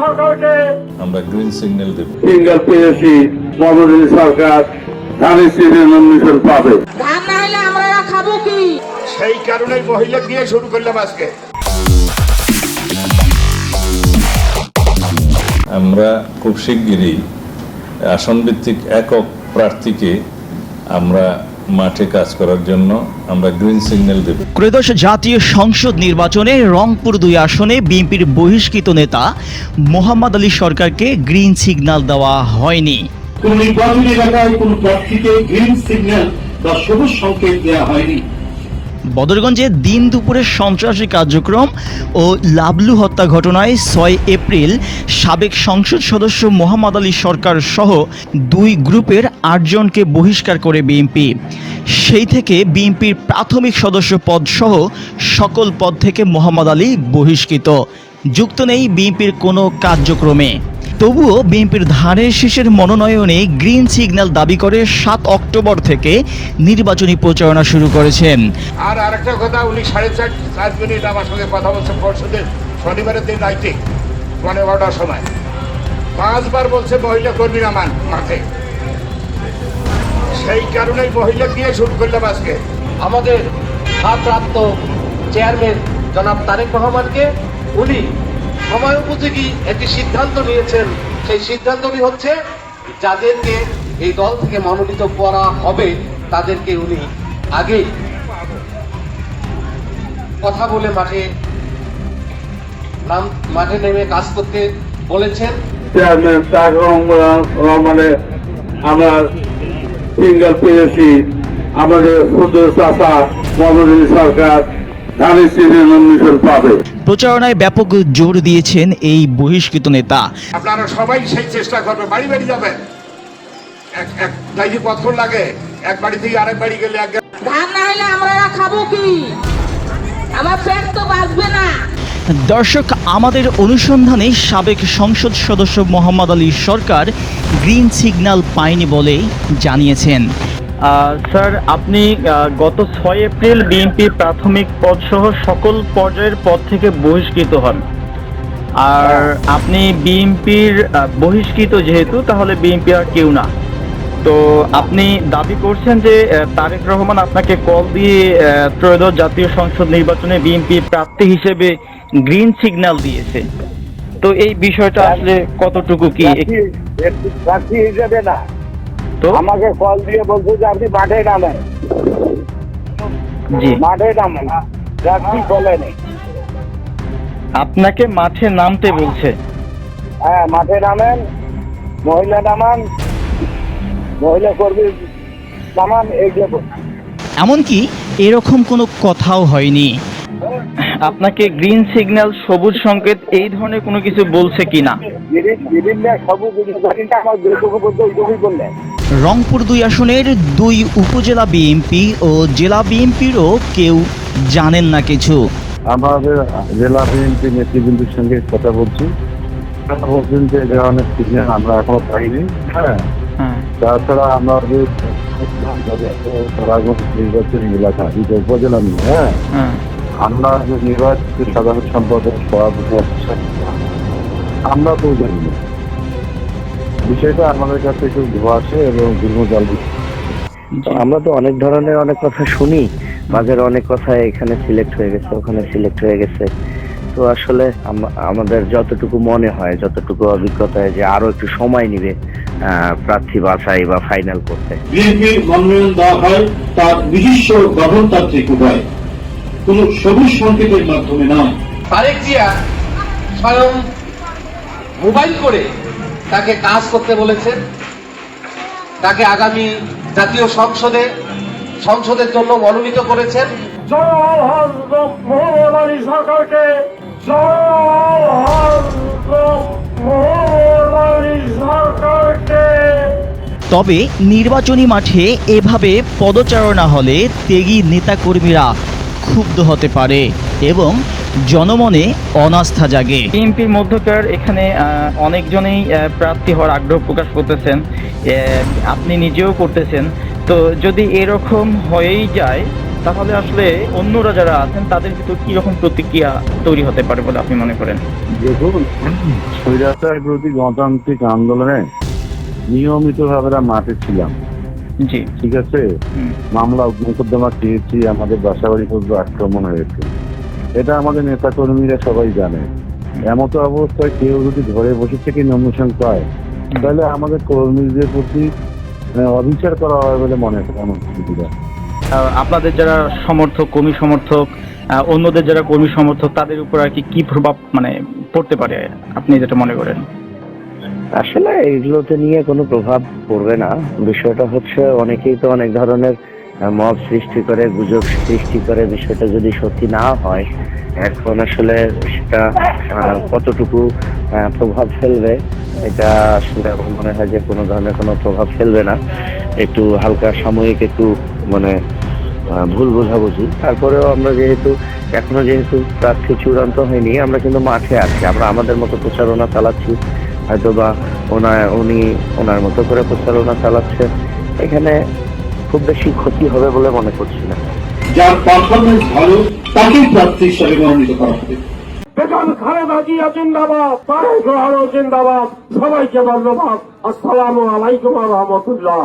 সরকারকে। আমরা green signal দেব। Single পেয়েছি সরকার ধানের সিজনে পাবে। ধান না হলে আমরা খাব কি? সেই কারণেই মহিলা দিয়ে শুরু করলাম আজকে। আমরা খুব শিগগিরই আসন ভিত্তিক একক প্রার্থীকে আমরা মাঠে কাজ করার জন্য আমরা গ্রিন সিগন্যাল দেব। ত্রয়োদশ জাতীয় সংসদ নির্বাচনে রংপুর দুই আসনে বিএনপির বহিষ্কৃত নেতা মোহাম্মদ আলী সরকারকে গ্রিন সিগন্যাল দেওয়া হয়নি। কোন নির্বাচনী এলাকায় কোন প্রার্থীকে গ্রিন সিগন্যাল বা সবুজ সংকেত দেওয়া হয়নি। বদরগঞ্জে দিন দুপুরে সন্ত্রাসী কার্যক্রম ও লাবলু হত্যা ঘটনায় ছয় এপ্রিল সাবেক সংসদ সদস্য মোহাম্মদ আলী সরকার সহ দুই গ্রুপের আটজনকে বহিষ্কার করে বিএনপি সেই থেকে বিএনপির প্রাথমিক সদস্য পদ সহ সকল পদ থেকে মোহাম্মদ আলী বহিষ্কৃত। যুক্ত নেই বিএনপির কোনো কার্যক্রমে। তবুও বিএনপির ধানের শীষের মনোনয়নে গ্রিন সিগন্যাল দাবি করে সাত অক্টোবর থেকে নির্বাচনী প্রচারণা শুরু করেছেন। আর আরেকটা কথা, উনি সাড়ে চার চার মিনিট আমার সঙ্গে কথা বলছে পরশুদিন, শনিবারের দিন রাইতে পনেরো বারোটার সময়। পাঁচবার বলছে মহিলা কর্মী নামান মাঠে। সেই কারণেই মহিলা দিয়ে শুরু করলাম আজকে। আমাদের ভারপ্রাপ্ত চেয়ারম্যান জনাব তারেক রহমানকে, উনি সময় উপযোগী একটি সিদ্ধান্ত নিয়েছেন। সেই সিদ্ধান্তটি হচ্ছে, যাদেরকে এই দল থেকে মনোনীত করা হবে, তাদেরকে উনি আগেই কথা বলে মাঠে নাম, মাঠে নেমে কাজ করতে বলেছেন। চেয়ারম্যান রহমানের সিঙ্গেল পেয়েছি আমাদের সুন্দর চাষা মনোনীত সরকার প্রচারণায় ব্যাপক জোর দিয়েছেন এই বহিষ্কৃত নেতা। আপনারা সবাই সেই চেষ্টা করবে বাড়ি বাড়ি যাবেন। এক এক পত্র লাগে এক বাড়ি থেকে আরেক বাড়ি গেলে এক ধান না হলে আমরা খাব কি? আমার পেট তো বাঁচবে না। দর্শক আমাদের অনুসন্ধানে সাবেক সংসদ সদস্য মোহাম্মদ আলী সরকার গ্রিন সিগন্যাল পায়নি বলে জানিয়েছেন। স্যার আপনি গত ছয় এপ্রিল বিএনপি প্রাথমিক পদ সহ সকল পর্যায়ের পদ থেকে বহিষ্কৃত হন। আর আপনি বিএনপির বহিষ্কৃত যেহেতু তাহলে বিএনপি আর কেউ না। তো আপনি দাবি করছেন যে তারেক রহমান আপনাকে কল দিয়ে ত্রয়োদশ জাতীয় সংসদ নির্বাচনে বিএনপি প্রার্থী হিসেবে গ্রিন সিগন্যাল দিয়েছে। তো এই বিষয়টা আসলে কতটুকু কি প্রার্থী হিসেবে না। তো আমাকে কল দিয়ে বলছে যে আপনি মাঠে নামেন জি মাঠে নামেন বলেনি আপনাকে মাঠে নামতে বলছে হ্যাঁ মাঠে নামেন মহিলা নামান মহিলা কর্মী নামান এইগুলো এমনকি এরকম কোনো কথাও হয়নি আপনাকে গ্রিন সিগন্যাল সবুজ সংকেত এই ধরনের কোনো কিছু বলছে কিনা বিভিন্ন সবু আমার যেটুকু বলতে ওইটুকুই করলেন রংপুর দুই আসনের দুই উপজেলা বিএনপি ও জেলা বিএনপিরও কেউ জানেন না কিছু। আমাদের জেলা বিএনপি নেতৃবৃন্দের সঙ্গে কথা বলছি। তারা বলছেন যে ধরনের সিগন্যাল আমরা এখনও পাইনি। হ্যাঁ। হ্যাঁ। তাছাড়া আমাদের সরাগঞ্জ নির্বাচনী এলাকা এটা উপজেলা নিয়ে হ্যাঁ। হ্যাঁ। আমরা যে নির্বাচিত সাধারণ সম্পাদক সভাপতি আমরা তো জানি না। বিষয়টা আমাদের কাছে একটু ধোয়াছে এবং দীর্ঘ জল আমরা তো অনেক ধরনের অনেক কথা শুনি বাজারে অনেক কথা এখানে সিলেক্ট হয়ে গেছে ওখানে সিলেক্ট হয়ে গেছে। তো আসলে আমাদের যতটুকু মনে হয় যতটুকু অভিজ্ঞতায় যে আরও একটু সময় নিবে প্রার্থী বাছাই বা ফাইনাল করতে। বিএনপির মনোনয়ন দেওয়া হয় তার নিজস্ব গঠনতান্ত্রিক উপায়। কোন সবুজ সংকেতের মাধ্যমে নয়। তারেক জিয়া স্বয়ং মোবাইল করে তাকে কাজ করতে বলেছেন তাকে আগামী জাতীয় সংসদে সংসদের জন্য মনোনীত করেছেন। সরকারকে। তবে নির্বাচনী মাঠে এভাবে পদচারণা হলে ত্যাগী নেতাকর্মীরা ক্ষুব্ধ হতে পারে এবং জনমনে অনাস্থা জাগে। বিএনপির মধ্যকার এখানে অনেকজনেই প্রার্থী হওয়ার আগ্রহ প্রকাশ করতেছেন। আপনি নিজেও করতেছেন। তো যদি এরকম হয়েই যায় তাহলে আসলে অন্যরা যারা আছেন তাদের ভিতর কি রকম প্রতিক্রিয়া তৈরি হতে পারে বলে আপনি মনে করেন? দেখুন স্বৈরাচার বিরোধী গণতান্ত্রিক আন্দোলনে নিয়মিতভাবে আমরা মাঠে ছিলাম। জি। ঠিক আছে? মামলা মোকদ্দমা খেয়েছি আমাদের বাসাবাড়ি পর্যন্ত আক্রমণ হয়েছে। এটা আমাদের নেতা কর্মীরা সবাই জানে। এমতো অবস্থায় কেউ যদি ঘরে বসে থেকে নমিনেশন পায় তাহলে আমাদের কর্মীদের প্রতি আহ, অবিচার করা হয় বলে মনে হয় আহ, আপনাদের যারা সমর্থক কর্মী সমর্থক আহ, অন্যদের যারা কর্মী সমর্থক তাদের উপর আর কি কি প্রভাব মানে পড়তে পারে আপনি যেটা মনে করেন? আসলে এগুলোতে নিয়ে কোনো প্রভাব পড়বে না। বিষয়টা হচ্ছে অনেকেই তো অনেক ধরনের মত সৃষ্টি করে, গুজব সৃষ্টি করে বিষয়টা যদি সত্যি না হয়, এখন আসলে সেটা কতটুকু প্রভাব ফেলবে, এটা আসলে মনে হয় যে কোনো ধরনের কোনো প্রভাব ফেলবে না। একটু হালকা সাময়িক একটু মানে ভুল বোঝাবুঝি। তারপরেও আমরা যেহেতু, এখনও যেহেতু প্রার্থী চূড়ান্ত হয়নি, আমরা কিন্তু মাঠে আছি। আমরা আমাদের মতো প্রচারণা চালাচ্ছি। হয়তো বা ওনার উনি ওনার মতো করে প্রচারণা চালাচ্ছে। এখানে খুব বেশি ক্ষতি হবে বলে মনে করছি না। যার পারফরমেন্স ভালো তাকেই প্রার্থী হিসাবে মনোনীত করা হবে। বেগম খালেদা জিয়া জিন্দাবাদ তারেক রহমান জিন্দাবাদ সবাইকে ধন্যবাদ আসসালামু আলাইকুম রহমতুল্লাহ।